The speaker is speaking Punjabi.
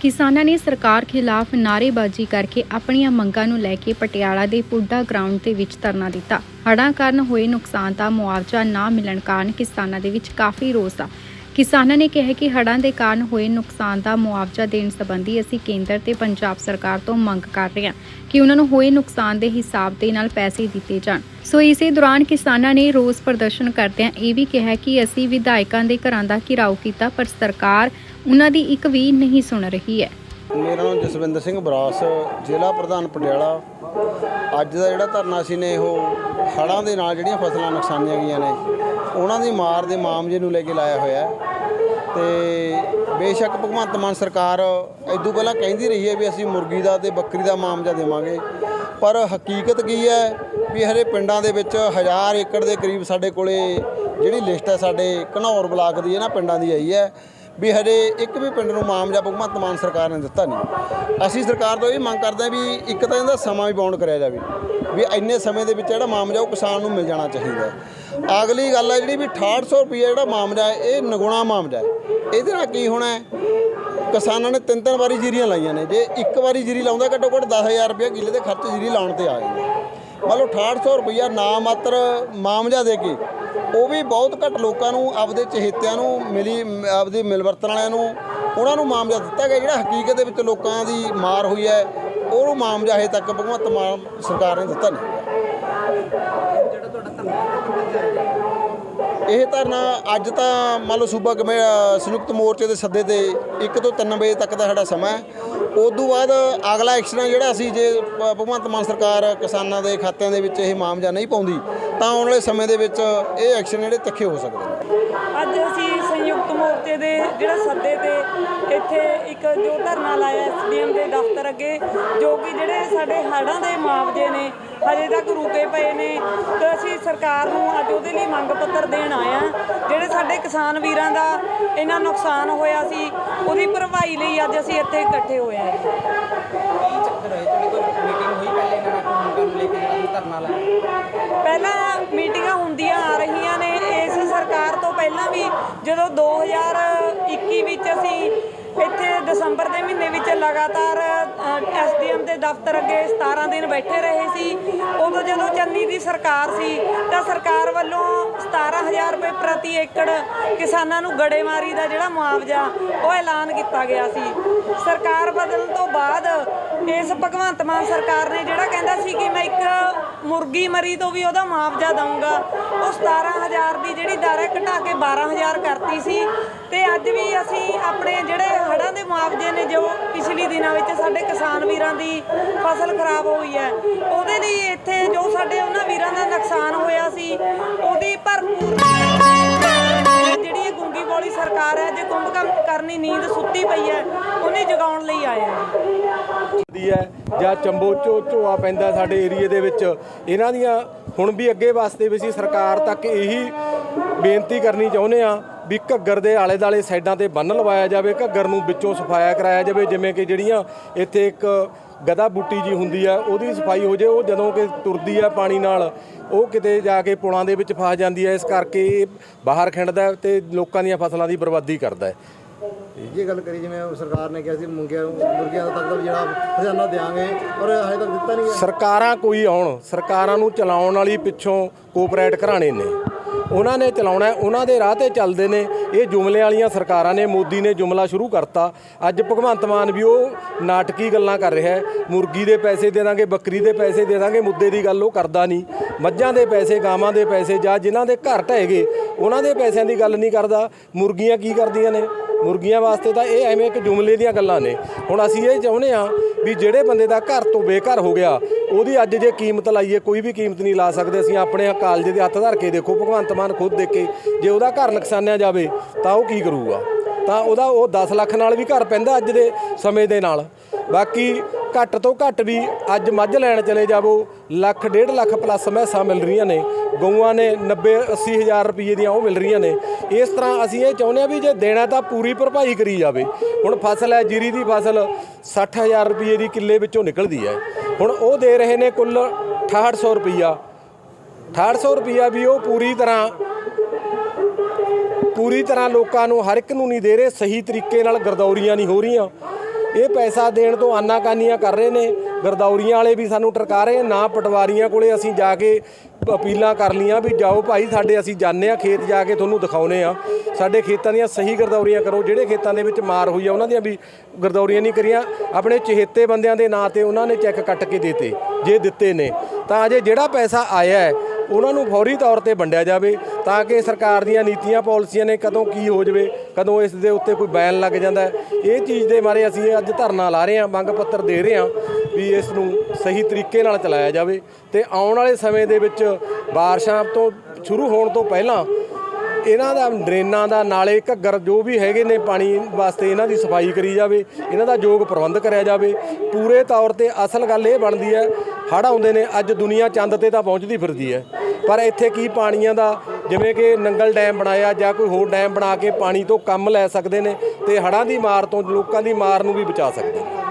ਕਿਸਾਨਾਂ ਨੇ ਸਰਕਾਰ ਖਿਲਾਫ ਨਾਅਰੇਬਾਜ਼ੀ ਕਰਕੇ ਆਪਣੀਆਂ ਮੰਗਾਂ ਨੂੰ ਲੈ ਕੇ ਪਟਿਆਲਾ ਦੇ ਪੁੱਡਾ ਗਰਾਊਂਡ ਦੇ ਵਿੱਚ ਧਰਨਾ ਦਿੱਤਾ। ਹੜ੍ਹਾਂ ਕਾਰਨ ਹੋਏ ਨੁਕਸਾਨ ਦਾ ਮੁਆਵਜ਼ਾ ਨਾ ਮਿਲਣ ਕਾਰਨ ਕਿਸਾਨਾਂ ਦੇ ਵਿੱਚ ਕਾਫੀ ਰੋਸ ਆ। ਕਿਸਾਨਾਂ ਨੇ ਕਿਹਾ ਕਿ ਹੜ੍ਹਾਂ ਦੇ ਕਾਰਨ ਹੋਏ ਨੁਕਸਾਨ ਦਾ ਮੁਆਵਜ਼ਾ ਦੇਣ ਸੰਬੰਧੀ ਅਸੀਂ ਕੇਂਦਰ ਤੇ ਪੰਜਾਬ ਸਰਕਾਰ ਤੋਂ ਮੰਗ ਕਰ ਰਹੇ ਹਾਂ ਕਿ ਉਹਨਾਂ ਨੂੰ ਹੋਏ ਨੁਕਸਾਨ ਦੇ ਹਿਸਾਬ ਦੇ ਨਾਲ ਪੈਸੇ ਦਿੱਤੇ ਜਾਣ। ਸੋ ਇਸੇ ਦੌਰਾਨ ਕਿਸਾਨਾਂ ਨੇ ਰੋਸ ਪ੍ਰਦਰਸ਼ਨ ਕਰਦਿਆਂ ਇਹ ਵੀ ਕਿਹਾ ਕਿ ਅਸੀਂ ਵਿਧਾਇਕਾਂ ਦੇ ਘਰਾਂ ਦਾ ਘਿਰਾਓ ਕੀਤਾ, ਪਰ ਸਰਕਾਰ ਉਹਨਾਂ ਦੀ ਇੱਕ ਵੀ ਨਹੀਂ ਸੁਣ ਰਹੀ ਹੈ। ਮੇਰਾ ਨਾਮ ਜਸਵਿੰਦਰ ਸਿੰਘ ਬਰਾਸ, ਜ਼ਿਲ੍ਹਾ ਪ੍ਰਧਾਨ ਪਟਿਆਲਾ। ਅੱਜ ਦਾ ਜਿਹੜਾ ਧਰਨਾ ਸੀ ਨੇ, ਉਹ ਹੜ੍ਹਾਂ ਦੇ ਨਾਲ ਜਿਹੜੀਆਂ ਫਸਲਾਂ ਨੁਕਸਾਨੀਆਂ ਗਈਆਂ ਨੇ, ਉਹਨਾਂ ਦੀ ਮਾਰ ਦੇ ਮਾਮਲੇ ਨੂੰ ਲੈ ਕੇ ਲਾਇਆ ਹੋਇਆ ਹੈ। ਤੇ ਬੇਸ਼ੱਕ ਭਗਵੰਤ ਮਾਨ ਸਰਕਾਰ ਇਦੋਂ ਪਹਿਲਾਂ ਕਹਿੰਦੀ ਰਹੀ ਹੈ ਵੀ ਅਸੀਂ ਮੁਰਗੀ ਦਾ ਤੇ ਬੱਕਰੀ ਦਾ ਮਾਮਜਾ ਦੇਵਾਂਗੇ। ਪਰ ਹਕੀਕਤ ਕੀ ਹੈ ਵੀ ਹਰੇ ਪਿੰਡਾਂ ਦੇ ਵਿੱਚ ਹਜ਼ਾਰ ਏਕੜ ਦੇ ਕਰੀਬ ਸਾਡੇ ਕੋਲੇ ਜਿਹੜੀ ਲਿਸਟ ਹੈ, ਸਾਡੇ ਘਨੌਰ ਬਲਾਕ ਦੀ ਇਹਨਾਂ ਪਿੰਡਾਂ ਦੀ ਆਈ ਹੈ। ਵੀ ਹਜੇ ਇੱਕ ਵੀ ਪਿੰਡ ਨੂੰ ਮਾਮਜਾ ਭਗਵੰਤ ਮਾਨ ਸਰਕਾਰ ਨੇ ਦਿੱਤਾ ਨਹੀਂ। ਅਸੀਂ ਸਰਕਾਰ ਤੋਂ ਇਹ ਮੰਗ ਕਰਦੇ ਹਾਂ ਵੀ ਇੱਕ ਤਾਂ ਇਹਦਾ ਸਮਾਂ ਵੀ ਬਾਉਂਡ ਕਰਿਆ ਜਾਵੇ, ਵੀ ਇੰਨੇ ਸਮੇਂ ਦੇ ਵਿੱਚ ਜਿਹੜਾ ਮਾਮਜਾ ਉਹ ਕਿਸਾਨ ਨੂੰ ਮਿਲ ਜਾਣਾ ਚਾਹੀਦਾ ਅਗਲੀ ਗੱਲ ਹੈ ਜਿਹੜੀ ਵੀ 6800 ਰੁਪਏ ਜਿਹੜਾ ਮਾਮਜਾ ਇਹ ਨਗੁਣਾ ਮਾਮਜਾ ਇਹਦੇ ਨਾਲ ਕੀ ਹੋਣਾ ਕਿਸਾਨਾਂ ਨੇ ਤਿੰਨ ਤਿੰਨ ਵਾਰੀ ਜੀਰੀਆਂ ਲਾਈਆਂ ਨੇ, ਜੇ ਇੱਕ ਵਾਰੀ ਜੀਰੀ ਲਾਉਂਦਾ ਘੱਟੋ ਘੱਟ 10000 ਰੁਪਏ ਕਿੱਲੇ ਦੇ ਖਰਚ ਜੀਰੀ ਲਾਉਣ ਤੇ ਆ ਜਾਂਦੇ ਮੰਨ ਲਓ 6800 ਰੁਪਈਆ ਨਾ ਮਾਤਰ ਮਾਮਜਾ ਦੇ ਕੇ, ਉਹ ਵੀ ਬਹੁਤ ਘੱਟ ਲੋਕਾਂ ਨੂੰ, ਆਪਦੇ ਚਹੇਤਿਆਂ ਨੂੰ ਮਿਲੀ, ਆਪਦੇ ਮਿਲਵਰਤਨ ਵਾਲਿਆਂ ਨੂੰ, ਉਹਨਾਂ ਨੂੰ ਮਾਮਜਾ ਦਿੱਤਾ ਗਿਆ ਜਿਹੜਾ ਹਕੀਕਤ ਦੇ ਵਿੱਚ ਲੋਕਾਂ ਦੀ ਮਾਰ ਹੋਈ ਹੈ, ਉਹਨੂੰ ਮਾਮਜਾ ਹਜੇ ਤੱਕ ਭਗਵੰਤ ਮਾਨ ਸਰਕਾਰ ਨੇ ਦਿੱਤਾ ਨਹੀਂ। ਇਹ ਧਰਨਾ ਅੱਜ ਤਾਂ ਮੰਨ ਲਓ ਸੂਬਾ ਕਮੇ ਸੰਯੁਕਤ ਮੋਰਚੇ ਦੇ ਸੱਦੇ ਤੇ 1 ਤੋਂ 3 ਵਜੇ ਤੱਕ ਦਾ ਸਾਡਾ ਸਮਾਂ ਹੈ। ਉਦੋਂ ਬਾਅਦ ਅਗਲਾ ਐਕਸ਼ਨ ਜਿਹੜਾ ਅਸੀਂ ਜੇ ਭਗਵੰਤ ਮਾਨ ਸਰਕਾਰ ਕਿਸਾਨਾਂ ਦੇ ਖਾਤਿਆਂ ਦੇ ਵਿੱਚ ਇਹ ਮਾਮਜਾ ਨਹੀਂ ਪਾਉਂਦੀ, ਤਾਂ ਆਉਣ ਵਾਲੇ ਸਮੇਂ ਦੇ ਵਿੱਚ ਇਹ ਐਕਸ਼ਨ ਜਿਹੜੇ ਤਿੱਖੇ ਹੋ ਸਕਦੇ ਨੇ। ਅੱਜ ਅਸੀਂ ਸੰਯੁਕਤ ਮੋਰਚੇ ਦੇ ਜਿਹੜਾ ਸੱਦੇ ਤੇ ਇੱਥੇ ਇੱਕ ਜੋ ਧਰਨਾ ਲਾਇਆ ਐਸਡੀਐਮ ਦੇ ਦਫ਼ਤਰ ਅੱਗੇ, ਜੋ ਕਿ ਜਿਹੜੇ ਸਾਡੇ ਹੜ੍ਹਾਂ ਦੇ ਮੁਆਵਜ਼ੇ ਨੇ ਹਜੇ ਤੱਕ ਰੁਕੇ ਪਏ ਨੇ ਤੇ ਅਸੀਂ ਸਰਕਾਰ ਨੂੰ ਅੱਜ ਉਹਦੇ ਲਈ ਮੰਗ ਪੱਤਰ ਦੇਣ ਆਏ ਆ ਜਿਹੜੇ ਸਾਡੇ ਕਿਸਾਨ ਵੀਰਾਂ ਦਾ ਇੰਨਾ ਨੁਕਸਾਨ ਹੋਇਆ ਸੀ ਉਹਦੀ ਭਰਵਾਈ ਲਈ ਅੱਜ ਅਸੀਂ ਇੱਥੇ ਇਕੱਠੇ ਹੋਏ ਆ ਇਹਨਾਂ ਪਹਿਲਾਂ ਮੀਟਿੰਗਾਂ ਹੁੰਦੀਆਂ ਆ ਰਹੀਆਂ ਨੇ ਇਸ ਸਰਕਾਰ ਤੋਂ ਪਹਿਲਾਂ ਵੀ ਜਦੋਂ 2021 ਵਿੱਚ ਅਸੀਂ ਇੱਥੇ ਦਸੰਬਰ ਦੇ ਮਹੀਨੇ ਵਿੱਚ ਲਗਾਤਾਰ ਐਸਡੀਐਮ ਦੇ ਦਫ਼ਤਰ ਅੱਗੇ 17 ਦਿਨ ਬੈਠੇ ਰਹੇ ਸੀ। ਉਦੋਂ ਜਦੋਂ ਚੰਨੀ ਦੀ ਸਰਕਾਰ ਸੀ, ਤਾਂ ਸਰਕਾਰ ਵੱਲੋਂ 17000 ਰੁਪਏ ਪ੍ਰਤੀ ਏਕੜ ਕਿਸਾਨਾਂ ਨੂੰ ਗੜੇਮਾਰੀ ਦਾ ਜਿਹੜਾ ਮੁਆਵਜ਼ਾ, ਉਹ ਐਲਾਨ ਕੀਤਾ ਗਿਆ ਸੀ। ਸਰਕਾਰ ਬਦਲਣ ਤੋਂ ਬਾਅਦ ਇਸ ਭਗਵੰਤ ਮਾਨ ਸਰਕਾਰ ਨੇ ਜਿਹੜਾ ਕਹਿੰਦਾ ਸੀ ਕਿ ਮੈਂ ਇੱਕ ਮੁਰਗੀ ਮਰੀ ਤੋਂ ਵੀ ਉਹਦਾ ਮੁਆਵਜ਼ਾ ਦਊਂਗਾ, ਉਹ 17000 ਦੀ ਜਿਹੜੀ ਦਰ ਹੈ ਘਟਾ ਕੇ 12000 ਕਰਤੀ ਸੀ। ਤੇ ਅੱਜ ਵੀ ਅਸੀਂ ਆਪਣੇ ਜਿਹੜੇ ਹੜ੍ਹਾਂ ਦੇ ਮੁਆਵਜ਼ੇ ਨੇ ਜੋ ਪਿਛਲੀ ਦਿਨਾਂ ਵਿੱਚ ਸਾਡੇ ਕਿਸਾਨ ਵੀਰਾਂ ਦੀ ਫਸਲ ਖਰਾਬ ਹੋਈ ਹੈ, ਉਹਦੇ ਲਈ ਇੱਥੇ ਜੋ ਸਾਡੇ ਉਹਨਾਂ ਵੀਰਾਂ ਦਾ ਨੁਕਸਾਨ ਹੋਇਆ ਸੀ, ਉਹਦੀ ਭਰਪੂਰ ਜਿਹੜੀ ਗੁੰਗੀ ਬੋਲੀ ਸਰਕਾਰ ਹੈ, ਜੇ ਕੁੰਭ ਕਰਨੀ ਨੀਂਦ ਸੁੱਤੀ ਪਈ ਹੈ, ਉਹਨੇ ਜਗਾਉਣ ਲਈ ਆਏ ਆ ਦੀ ਹੈ, ਜਾਂ ਚੰਬੋ ਝੋ ਝੋਆ ਪੈਂਦਾ ਸਾਡੇ ਏਰੀਏ ਦੇ ਵਿੱਚ, ਇਹਨਾਂ ਦੀਆਂ ਹੁਣ ਵੀ ਅੱਗੇ ਵਾਸਤੇ ਵੀ ਅਸੀਂ ਸਰਕਾਰ ਤੱਕ ਇਹੀ ਬੇਨਤੀ ਕਰਨੀ ਚਾਹੁੰਦੇ ਆ ਵੀ ਘੱਗਰ ਦੇ ਆਲੇ ਦਾਲੇ ਸਾਈਡਾਂ ਤੇ ਬੰਨ ਲਵਾਇਆ ਜਾਵੇ ਘੱਗਰ ਨੂੰ ਵਿੱਚੋਂ ਸਫਾਇਆ ਕਰਾਇਆ ਜਾਵੇ ਜਿਵੇਂ ਕਿ ਜਿਹੜੀਆਂ ਇੱਥੇ ਇੱਕ ਗਦਾ ਬੂਟੀ ਜੀ ਹੁੰਦੀ ਆ ਉਹਦੀ ਸਫ਼ਾਈ ਹੋ ਜੇ ਉਹ ਜਦੋਂ ਕਿ ਤੁਰਦੀ ਆ ਪਾਣੀ ਨਾਲ ਉਹ ਕਿਤੇ ਜਾ ਕੇ ਪੁਲਾਂ ਦੇ ਵਿੱਚ ਫਸ ਜਾਂਦੀ ਹੈ ਇਸ ਕਰਕੇ ਬਾਹਰ ਖਿੰਡਦਾ ਤੇ ਲੋਕਾਂ ਦੀਆਂ ਫਸਲਾਂ ਦੀ ਬਰਬਾਦੀ ਕਰਦਾ ਹੈ। ਇਹ ਗੱਲ ਕਰੀ ਜਿਵੇਂ ਸਰਕਾਰ ਨੇ ਕਿਹਾ ਸੀ ਮੁੰਗਿਆਂ ਮੁਰਗੀਆਂ ਤੱਕ ਦਾ ਵੀ ਜਿਹੜਾ ਖਜ਼ਾਨਾ ਦੇਾਂਗੇ ਔਰ ਹਜੇ ਤੱਕ ਦਿੱਤਾ ਨਹੀਂ ਹੈ ਸਰਕਾਰਾਂ ਕੋਈ ਆਉਣ ਸਰਕਾਰਾਂ ਨੂੰ ਚਲਾਉਣ ਵਾਲੀ ਪਿੱਛੋਂ ਕੋਆਪਰੇਟ ਘਰਾਣੇ ਨੇ। ਉਹਨਾਂ ਨੇ ਚਲਾਉਣਾ ਉਹਨਾਂ ਦੇ ਰਾਹ ਤੇ ਚੱਲਦੇ ਨੇ। ਇਹ ਜੁਮਲੇ ਵਾਲੀਆਂ ਸਰਕਾਰਾਂ ਨੇ, ਮੋਦੀ ਨੇ ਜੁਮਲਾ ਸ਼ੁਰੂ ਕਰਤਾ। ਅੱਜ ਭਗਵੰਤ ਮਾਨ ਵੀ ਉਹ ਨਾਟਕੀ ਗੱਲਾਂ ਕਰ ਰਿਹਾ ਮੁਰਗੀ ਦੇ ਪੈਸੇ ਦੇ ਦਾਂਗੇ, ਬੱਕਰੀ ਦੇ ਪੈਸੇ ਦੇ ਦਾਂਗੇ, ਮੁੱਦੇ ਦੀ ਗੱਲ ਉਹ ਕਰਦਾ ਨਹੀਂ। ਮੱਝਾਂ ਦੇ ਪੈਸੇ, ਗਾਵਾਂ ਦੇ ਪੈਸੇ ਜਾਂ ਜਿਨ੍ਹਾਂ ਦੇ ਘਰ ਢਹਿ ਗਏ, ਉਹਨਾਂ ਦੇ ਪੈਸਿਆਂ ਦੀ ਗੱਲ ਨਹੀਂ ਕਰਦਾ। ਮੁਰਗੀਆਂ ਕੀ ਕਰਦੀਆਂ ਨੇ? ਮੁਰਗੀਆਂ ਵਾਸਤੇ ਤਾਂ ਇਹ ਐਵੇਂ ਇੱਕ ਜੁਮਲੇ ਦੀਆਂ ਗੱਲਾਂ ਨੇ। ਹੁਣ ਅਸੀਂ ਇਹ ਚਾਹੁੰਦੇ ਆ ਵੀ ਜਿਹੜੇ ਬੰਦੇ ਦਾ ਘਰ ਤੋਂ ਬੇਘਰ ਹੋ ਗਿਆ, ਉਹਦੀ ਅੱਜ ਜੇ ਕੀਮਤ ਲਾਈਏ, ਕੋਈ ਵੀ ਕੀਮਤ ਨਹੀਂ ਲਾ ਸਕਦੇ ਅਸੀਂ, ਆਪਣੇ ਕਾਲਜ ਦੇ ਹੱਥ ਧਰ ਕੇ ਦੇਖੋ, ਭਗਵੰਤ ਮਾਨ ਖੁਦ ਦੇਖੇ ਜੇ ਉਹਦਾ ਘਰ ਨੁਕਸਾਨਿਆ ਜਾਵੇ, ਤਾਂ ਉਹ ਕੀ ਕਰੂਗਾ? ਤਾਂ ਉਹਦਾ ਉਹ 10 ਲੱਖ ਨਾਲ ਵੀ ਘਰ ਪੈਂਦਾ ਅੱਜ ਦੇ ਸਮੇਂ ਦੇ ਨਾਲ। ਬਾਕੀ ਘੱਟ ਤੋਂ ਘੱਟ ਵੀ ਅੱਜ ਮੱਝ ਲੈਣ ਚਲੇ ਜਾਵੋ। ਲੱਖ, ਡੇਢ ਲੱਖ ਪਲੱਸ ਮੈਸਾਂ ਮਿਲ ਰਹੀਆਂ ਨੇ। ਗਊਆਂ ਨੇ 90 80 ਹਜ਼ਾਰ ਰੁਪਏ ਦੀਆਂ ਉਹ ਮਿਲ ਰਹੀਆਂ ਨੇ। ਇਸ ਤਰ੍ਹਾਂ ਅਸੀਂ ਇਹ ਚਾਹੁੰਦੇ ਆ ਵੀ ਜੇ ਦੇਣਾ ਤਾਂ ਪੂਰੀ ਭਰਪਾਈ ਕਰੀ ਜਾਵੇ। ਹੁਣ ਫਸਲ ਹੈ, ਜੀਰੀ ਦੀ ਫਸਲ 60000 ਰੁਪਏ ਦੀ ਕਿੱਲੇ ਵਿੱਚੋਂ ਨਿਕਲਦੀ ਹੈ। ਹੁਣ ਉਹ ਦੇ ਰਹੇ ਨੇ ਕੁੱਲ 6800 ਰੁਪਈਆ। 6800 ਰੁਪਈਆ ਵੀ ਉਹ ਪੂਰੀ ਤਰ੍ਹਾਂ ਪੂਰੀ ਤਰ੍ਹਾਂ ਲੋਕਾਂ ਨੂੰ ਹਰ ਇੱਕ ਨੂੰ ਨਹੀਂ ਦੇ ਰਹੇ, ਸਹੀ ਤਰੀਕੇ ਨਾਲ ਗਰਦੌਰੀਆਂ ਨਹੀਂ ਹੋ ਰਹੀਆਂ। ਇਹ ਪੈਸਾ ਦੇਣ ਤੋਂ ਆਨਾਕਾਨੀਆਂ ਕਰ ਰਹੇ ਨੇ। ਗਰਦੌਰੀਆਂ ਵਾਲੇ ਵੀ ਸਾਨੂੰ ਟਰਕਾ ਰਹੇ ਨਾ। ਪਟਵਾਰੀਆਂ ਕੋਲੇ ਅਸੀਂ ਜਾ ਕੇ ਅਪੀਲਾਂ ਕਰ ਲੀਆਂ ਵੀ ਜਾਓ ਭਾਈ, ਸਾਡੇ ਅਸੀਂ ਜਾਣਦੇ ਆ ਖੇਤ ਜਾ ਕੇ ਤੁਹਾਨੂੰ ਦਿਖਾਉਨੇ ਆ ਸਾਡੇ ਖੇਤਾਂ ਦੀਆਂ ਸਹੀ ਗਰਦੌਰੀਆਂ ਕਰੋ। ਜਿਹੜੇ ਖੇਤਾਂ ਦੇ ਵਿੱਚ ਮਾਰ ਹੋਈ ਆ, ਉਹਨਾਂ ਦੀਆਂ ਵੀ ਗਰਦੌਰੀਆਂ ਨਹੀਂ ਕਰੀਆਂ। ਆਪਣੇ ਚਹੇਤੇ ਬੰਦਿਆਂ ਦੇ ਨਾਂ ਤੇ ਉਹਨਾਂ ਨੇ ਚੈੱਕ ਕੱਟ ਕੇ ਦਿੱਤੇ, ਜੇ ਦਿੱਤੇ ਨੇ। ਤਾਂ ਅਜੇ ਜਿਹੜਾ ਪੈਸਾ ਆਇਆ ਹੈ, ਉਹਨਾਂ ਨੂੰ ਫੌਰੀ ਤੌਰ ਤੇ ਵੰਡਿਆ ਜਾਵੇ, ਤਾਂ ਕਿ ਸਰਕਾਰ ਦੀਆਂ ਨੀਤੀਆਂ, ਪਾਲਿਸੀਆਂ ਨੇ ਕਦੋਂ ਕੀ ਹੋ ਜਾਵੇ ਕਦੋਂ ਇਸ ਦੇ ਉੱਤੇ ਕੋਈ ਬੈਨ ਲੱਗ ਜਾਂਦਾ ਇਹ ਚੀਜ਼ ਦੇ ਬਾਰੇ ਅਸੀਂ ਅੱਜ ਧਰਨਾ ਲਾ ਰਹੇ ਹਾਂ, ਮੰਗ ਪੱਤਰ ਦੇ ਰਹੇ ਹਾਂ ਵੀ ਇਸ ਨੂੰ ਸਹੀ ਤਰੀਕੇ ਨਾਲ ਚਲਾਇਆ ਜਾਵੇ। ਤੇ ਆਉਣ ਵਾਲੇ ਸਮੇਂ ਦੇ ਵਿੱਚ ਬਾਰਿਸ਼ਾਂ ਤੋਂ ਸ਼ੁਰੂ ਹੋਣ ਤੋਂ ਪਹਿਲਾਂ ਇਹਨਾਂ ਦਾ, ਡਰੇਨਾਂ ਦਾ, ਨਾਲੇ ਘੱਗਰ ਜੋ ਵੀ ਹੈਗੇ ਨੇ ਪਾਣੀ ਵਾਸਤੇ ਇਹਨਾਂ ਦੀ ਸਫ਼ਾਈ ਕਰੀ ਜਾਵੇ, ਇਹਨਾਂ ਦਾ ਯੋਗ ਪ੍ਰਬੰਧ ਕਰਿਆ ਜਾਵੇ। ਪੂਰੇ ਤੌਰ ਤੇ ਅਸਲ ਗੱਲ ਇਹ ਬਣਦੀ ਹੈ, ਹੜ੍ਹ ਆਉਂਦੇ ਨੇ, ਅੱਜ ਦੁਨੀਆ ਚੰਦ ਤੇ ਤਾਂ ਪਹੁੰਚਦੀ ਫਿਰਦੀ ਹੈ। ਪਰ ਇੱਥੇ ਕੀ ਪਾਣੀਆਂ ਦਾ ਜਿਵੇਂ ਕਿ ਨੰਗਲ ਡੈਮ ਬਣਾਇਆ ਜਾਂ ਕੋਈ ਹੋਰ ਡੈਮ ਬਣਾ ਕੇ ਪਾਣੀ ਤੋਂ ਕੰਮ ਲੈ ਸਕਦੇ ਨੇ ਤੇ ਹੜ੍ਹਾਂ ਦੀ ਮਾਰ ਤੋਂ ਲੋਕਾਂ ਦੀ ਮਾਰ ਨੂੰ ਵੀ ਬਚਾ ਸਕਦੇ ਨੇ।